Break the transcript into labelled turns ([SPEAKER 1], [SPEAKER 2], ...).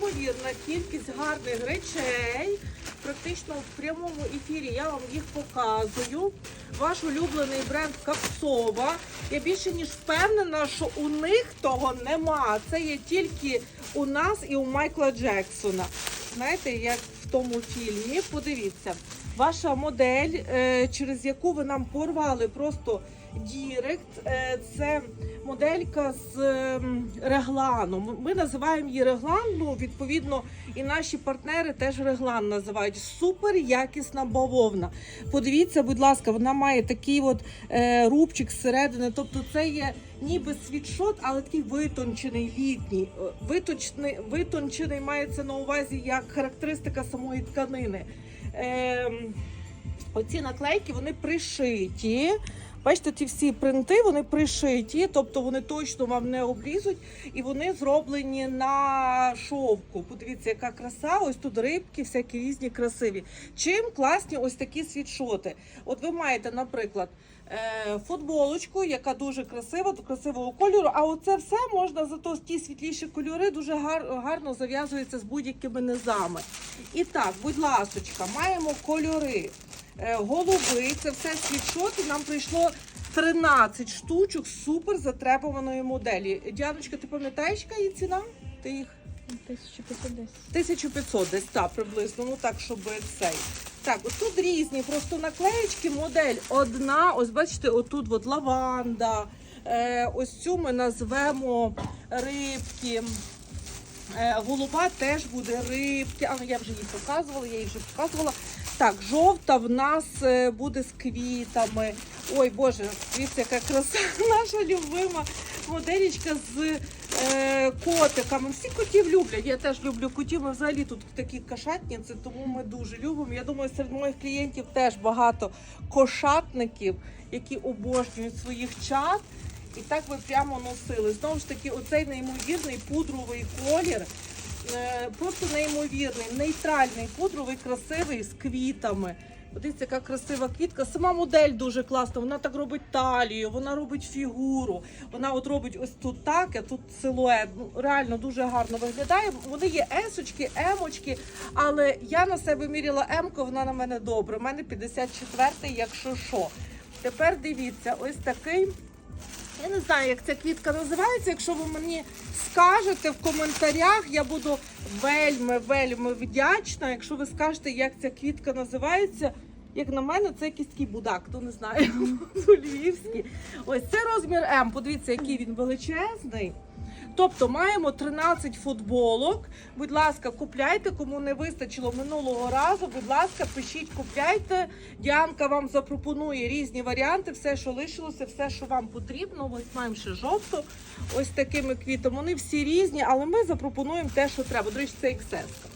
[SPEAKER 1] неймовірна кількість гарних речей. Практично в прямому ефірі я вам їх показую. Ваш улюблений бренд Капсова. Я більше ніж впевнена, що у них того нема. Це є тільки у нас і у Майкла Джексона. Знаєте, як в тому фільмі. Подивіться, ваша модель, е, через яку ви нам порвали просто Дірект, е, це моделька з ем, регланом. Ми називаємо її реглан, ну, відповідно, і наші партнери теж реглан називають. Супер якісна бавовна. Подивіться, будь ласка, вона має такий от е, рубчик зсередини. Тобто це є ніби світшот, але такий витончений літній. Витончений, витончений мається на увазі як характеристика самої тканини. Ем, Оці наклейки вони пришиті. Бачите, ті всі принти вони пришиті, тобто вони точно вам не облізуть, і вони зроблені на шовку. Подивіться, яка краса. Ось тут рибки, всякі різні красиві. Чим класні ось такі світшоти? От ви маєте, наприклад, е, футболочку, яка дуже красива, до красивого кольору. А оце все можна зато ті світліші кольори дуже гар- гарно зав'язуються з будь-якими низами. І так, будь ласочка, маємо кольори. Е, голуби, це все світшоти. Нам прийшло 13 штучок супер затребуваної моделі. Діаночка, ти пам'ятаєш, яка її ціна? Ти їх
[SPEAKER 2] 1510.
[SPEAKER 1] 1500 десь так, приблизно, ну так, щоб цей. Так, от тут різні просто наклеєчки, модель одна. Ось бачите, отут от лаванда. Е, ось цю ми назвемо рибки. Е, голуба теж буде рибки. А я вже її показувала, я її вже показувала. Так, жовта в нас е, буде з квітами. Ой, Боже, дивіться, яка краса. Наша любима моделічка з котиками. Всі котів люблять. Я теж люблю котів. Ми взагалі тут такі кошатниці, тому ми дуже любимо. Я думаю, серед моїх клієнтів теж багато кошатників, які обожнюють своїх чат. І так ви прямо носили. Знову ж таки, оцей неймовірний пудровий колір. е, Просто неймовірний, нейтральний, пудровий, красивий з квітами. Подивіться, яка красива квітка. Сама модель дуже класна. Вона так робить талію, вона робить фігуру. Вона от робить ось тут так, а тут силует. Ну, реально дуже гарно виглядає. Вони є есочки, емочки, але я на себе міряла емку, вона на мене добре. У мене 54-й, якщо що. Тепер дивіться, ось такий. Я не знаю, як ця квітка називається. Якщо ви мені скажете в коментарях, я буду вельми, вельми вдячна. Якщо ви скажете, як ця квітка називається. Як на мене, це якийсь такий будак, хто не знає. львівський. Ось це розмір М. Подивіться, який він величезний. Тобто маємо 13 футболок. Будь ласка, купляйте, кому не вистачило минулого разу. Будь ласка, пишіть, купляйте. Діанка вам запропонує різні варіанти, все, що лишилося, все, що вам потрібно. Ось маємо ще жовту, ось такими квітами. Вони всі різні, але ми запропонуємо те, що треба. До речі, це XS.